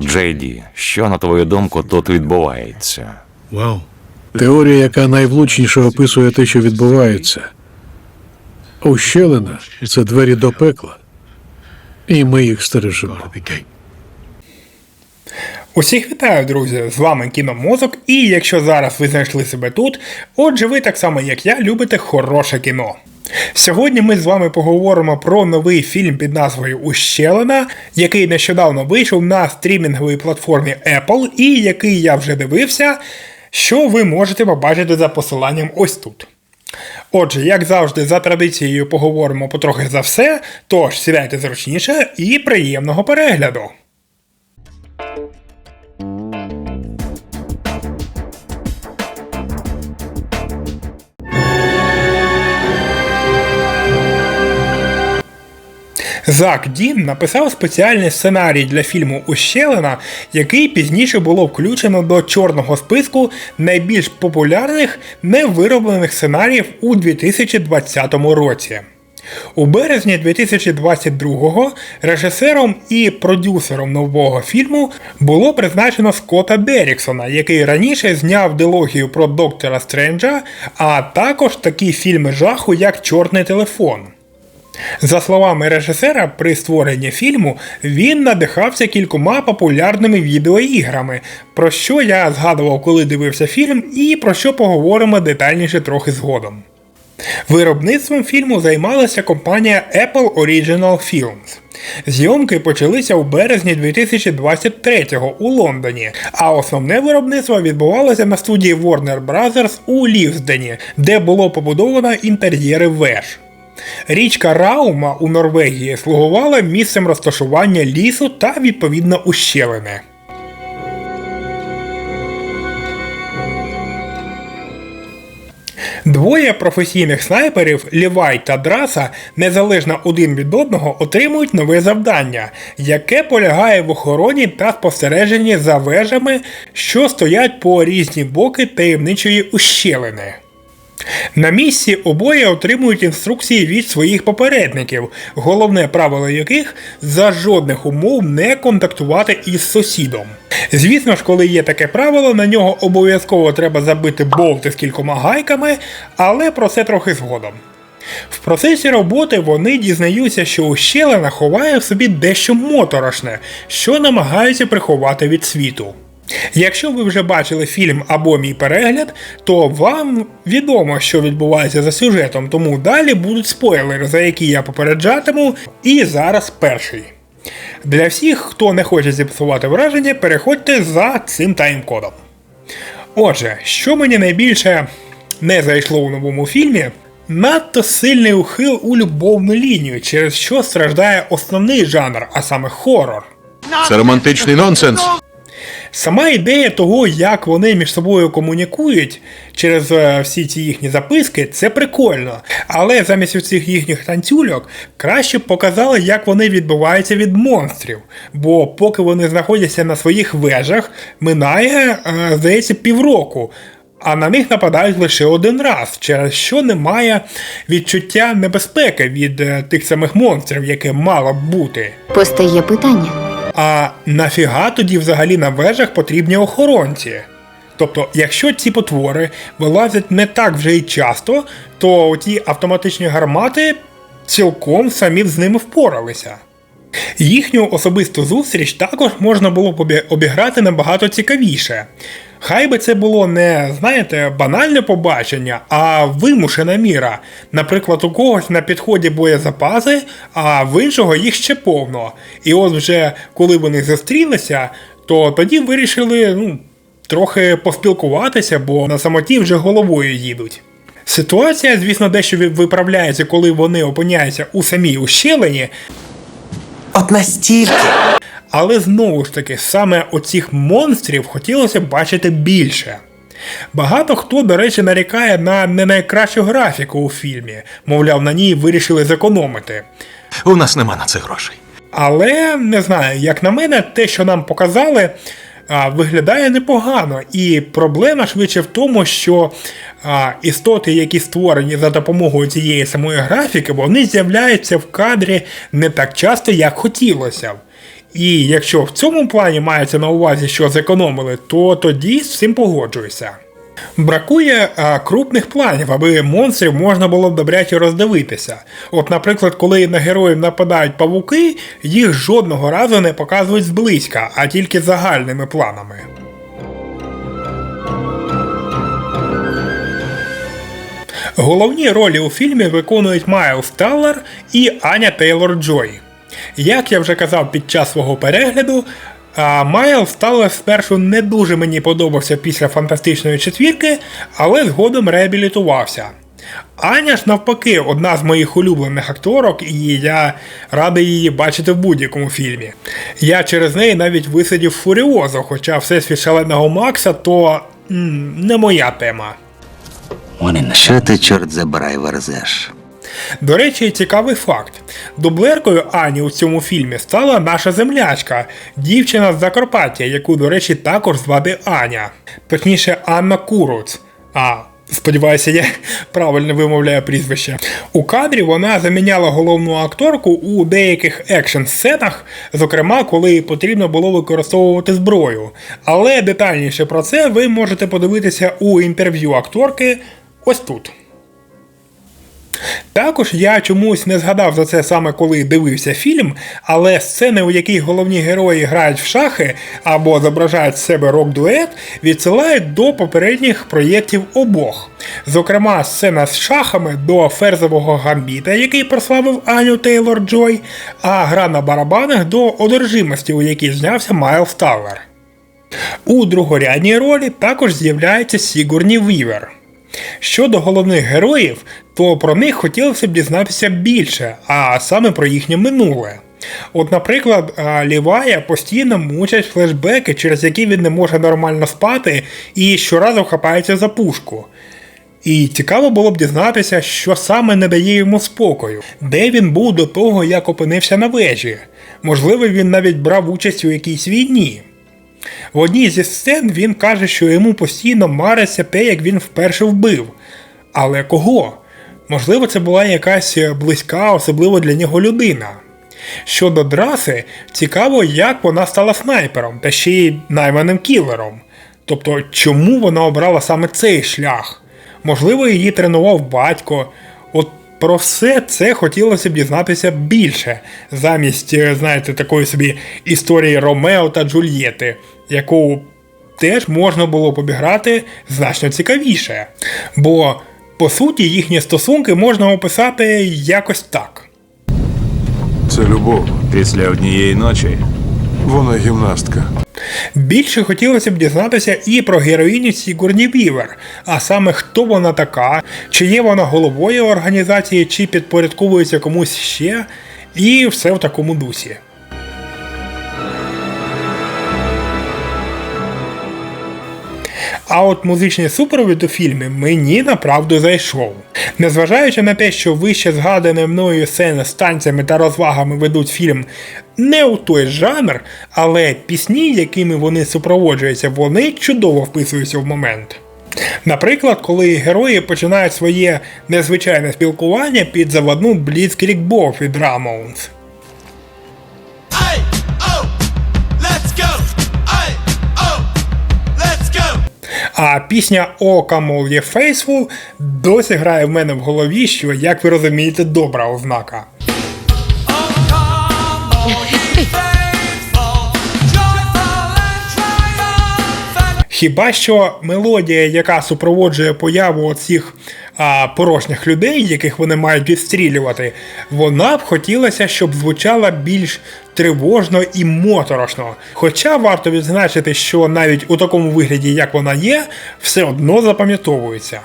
Джейді, що на твою думку тут відбувається? Теорія, яка найвлучніше описує те, що відбувається. Ущелина це двері до пекла. І ми їх стережемо. Усіх вітаю, друзі! З вами Кіномозок, і якщо зараз ви знайшли себе тут, отже, ви так само як я любите хороше кіно. Сьогодні ми з вами поговоримо про новий фільм під назвою Ущелина, який нещодавно вийшов на стрімінговій платформі Apple, і який я вже дивився, що ви можете побачити за посиланням ось тут. Отже, як завжди, за традицією поговоримо потрохи за все, тож сідайте зручніше і приємного перегляду! Зак Дін написав спеціальний сценарій для фільму Ущелина, який пізніше було включено до чорного списку найбільш популярних невироблених сценаріїв у 2020 році. У березні 2022-го режисером і продюсером нового фільму було призначено Скотта Деріксона, який раніше зняв дилогію про доктора Стренджа, а також такі фільми жаху, як Чорний телефон. За словами режисера, при створенні фільму він надихався кількома популярними відеоіграми, про що я згадував, коли дивився фільм, і про що поговоримо детальніше трохи згодом. Виробництвом фільму займалася компанія Apple Original Films. Зйомки почалися у березні 2023-го у Лондоні, а основне виробництво відбувалося на студії Warner Bros. у Лівсдені, де було побудовано інтер'єри веж. Річка Раума у Норвегії слугувала місцем розташування лісу та відповідно ущелини. Двоє професійних снайперів Лівай та Драса незалежно один від одного отримують нове завдання, яке полягає в охороні та спостереженні за вежами, що стоять по різні боки таємничої ущелини. На місці обоє отримують інструкції від своїх попередників, головне правило яких за жодних умов не контактувати із сусідом. Звісно ж, коли є таке правило, на нього обов'язково треба забити болти з кількома гайками, але про це трохи згодом. В процесі роботи вони дізнаються, що ущелина ховає в собі дещо моторошне, що намагаються приховати від світу. Якщо ви вже бачили фільм або мій перегляд, то вам відомо, що відбувається за сюжетом, тому далі будуть спойлери, за які я попереджатиму, і зараз перший. Для всіх, хто не хоче зіпсувати враження, переходьте за цим тайм-кодом. Отже, що мені найбільше не зайшло у новому фільмі, надто сильний ухил у любовну лінію, через що страждає основний жанр, а саме хорор. Це романтичний нонсенс. Сама ідея того, як вони між собою комунікують через е, всі ці їхні записки, це прикольно. Але замість цих їхніх танцюльок краще показали, як вони відбуваються від монстрів. Бо поки вони знаходяться на своїх вежах, минає, е, здається, півроку. А на них нападають лише один раз, через що немає відчуття небезпеки від е, тих самих монстрів, яке мало б бути. Постає питання. А нафіга тоді взагалі на вежах потрібні охоронці? Тобто, якщо ці потвори вилазять не так вже й часто, то ті автоматичні гармати цілком самі з ними впоралися. Їхню особисту зустріч також можна було обіграти набагато цікавіше. Хай би це було не, знаєте, банальне побачення, а вимушена міра. Наприклад, у когось на підході боєзапаси, а в іншого їх ще повно. І от вже коли вони зустрілися, то тоді вирішили ну, трохи поспілкуватися, бо на самоті вже головою їдуть. Ситуація, звісно, дещо виправляється, коли вони опиняються у самій ущелині, От настільки. Але знову ж таки, саме оцих монстрів хотілося б бачити більше. Багато хто, до речі, нарікає на не найкращу графіку у фільмі, мовляв, на ній вирішили зекономити. У нас нема на це грошей. Але не знаю, як на мене, те, що нам показали, а, виглядає непогано. І проблема швидше в тому, що а, істоти, які створені за допомогою цієї самої графіки, вони з'являються в кадрі не так часто, як хотілося б. І якщо в цьому плані мається на увазі, що зекономили, то тоді з цим погоджуюся. Бракує а, крупних планів, аби монстрів можна було добряче роздивитися. От, наприклад, коли на героїв нападають павуки, їх жодного разу не показують зблизька, а тільки загальними планами. Головні ролі у фільмі виконують Майлз Таллер і Аня Тейлор Джой. Як я вже казав під час свого перегляду, Майлз Таллер спершу не дуже мені подобався після фантастичної четвірки, але згодом реабілітувався. Аня ж навпаки одна з моїх улюблених акторок, і я радий її бачити в будь-якому фільмі. Я через неї навіть висидів Фуріозу, хоча всесвіт шаленого Макса то м, не моя тема. Що ти, чорт забирай, верзеш? До речі, цікавий факт. Дублеркою Ані у цьому фільмі стала наша землячка, дівчина з Закарпаття, яку, до речі, також звати Аня. Точніше, Анна Куруц. А, сподіваюся, я правильно вимовляю прізвище. У кадрі вона заміняла головну акторку у деяких екшн-сценах, зокрема, коли потрібно було використовувати зброю. Але детальніше про це ви можете подивитися у інтерв'ю акторки ось тут. Також я чомусь не згадав за це саме коли дивився фільм, але сцени, у яких головні герої грають в шахи або зображають з себе рок-дует, відсилають до попередніх проєктів обох. Зокрема, сцена з шахами до ферзового гамбіта, який прославив Аню Тейлор Джой, а гра на барабанах до одержимості, у якій знявся Майлз Тавер. У другорядній ролі також з'являється Сігурні Вівер. Щодо головних героїв, то про них хотілося б дізнатися більше, а саме про їхнє минуле. От, наприклад, Лівая постійно мучать флешбеки, через які він не може нормально спати і щоразу хапається за пушку. І цікаво було б дізнатися, що саме не дає йому спокою, де він був до того, як опинився на вежі. Можливо, він навіть брав участь у якійсь війні. В одній зі сцен він каже, що йому постійно мариться те, як він вперше вбив. Але кого? Можливо, це була якась близька, особливо для нього людина. Щодо драси, цікаво, як вона стала снайпером та ще й найманим кілером. Тобто, чому вона обрала саме цей шлях? Можливо, її тренував батько. От про все це хотілося б дізнатися більше, замість, е, знаєте, такої собі історії Ромео та Джульєти, яку теж можна було б обіграти значно цікавіше. Бо, по суті, їхні стосунки можна описати якось так. Це любов. Після однієї ночі Вона гімнастка. Більше хотілося б дізнатися і про героїню Сігурні Вівер, а саме хто вона така, чи є вона головою організації, чи підпорядковується комусь ще, і все в такому дусі. А от музичний супровід у фільмі мені направду зайшов. Незважаючи на те, що вище згадані мною сцени з танцями та розвагами ведуть фільм не у той жанр, але пісні, якими вони супроводжуються, вони чудово вписуються в момент. Наприклад, коли герої починають своє незвичайне спілкування під заводну Blitzkrieg Bop від Ramones. А пісня Ока Come є Faithful» досі грає в мене в голові, що, як ви розумієте, добра ознака. Хіба що мелодія, яка супроводжує появу оцих а, порожніх людей, яких вони мають відстрілювати, вона б хотілося, щоб звучала більш тривожно і моторошно. Хоча варто відзначити, що навіть у такому вигляді, як вона є, все одно запам'ятовується.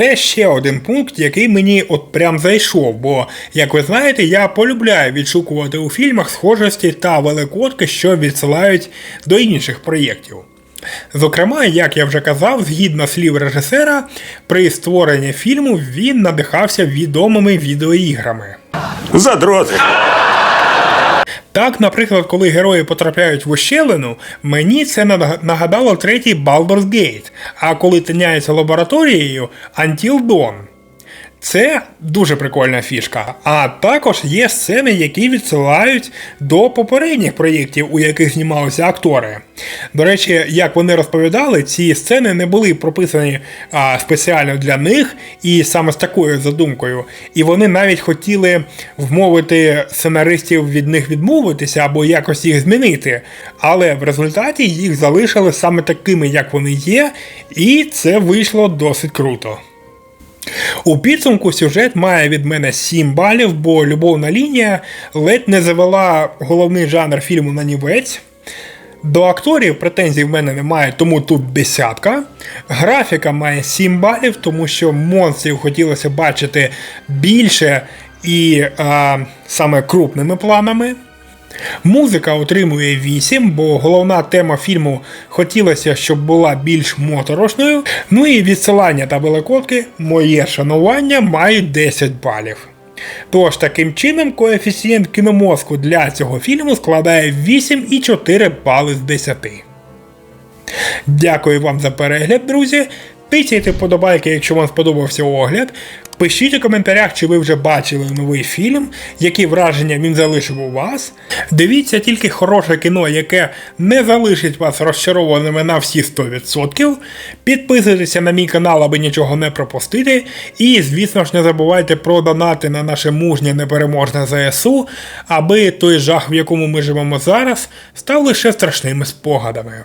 Це ще один пункт, який мені от прям зайшов, бо, як ви знаєте, я полюбляю відшукувати у фільмах схожості та великодки, що відсилають до інших проєктів. Зокрема, як я вже казав, згідно слів режисера, при створенні фільму він надихався відомими відеоіграми. Задроти. Так, наприклад, коли герої потрапляють в ущелину, мені це нага- нагадало третій Baldur's Gate, а коли тиняються лабораторією Until Dawn. Це дуже прикольна фішка. А також є сцени, які відсилають до попередніх проєктів, у яких знімалися актори. До речі, як вони розповідали, ці сцени не були прописані а, спеціально для них і саме з такою задумкою. І вони навіть хотіли вмовити сценаристів від них відмовитися або якось їх змінити. Але в результаті їх залишили саме такими, як вони є, і це вийшло досить круто. У підсумку сюжет має від мене 7 балів, бо любовна лінія ледь не завела головний жанр фільму на нівець. До акторів претензій в мене немає, тому тут десятка. Графіка має 7 балів, тому що монстрів хотілося бачити більше і а, саме крупними планами. Музика отримує 8, бо головна тема фільму хотілося, щоб була більш моторошною. Ну і відсилання та великодки, моє шанування мають 10 балів. Тож, таким чином, коефіцієнт кіномозку для цього фільму складає 8,4 бали з 10. Дякую вам за перегляд, друзі. Тицяйте вподобайки, якщо вам сподобався огляд. Пишіть у коментарях, чи ви вже бачили новий фільм, які враження він залишив у вас. Дивіться тільки хороше кіно, яке не залишить вас розчарованими на всі 100%. Підписуйтеся на мій канал, аби нічого не пропустити. І, звісно ж, не забувайте про донати на наше мужнє непереможне ЗСУ, аби той жах, в якому ми живемо зараз, став лише страшними спогадами.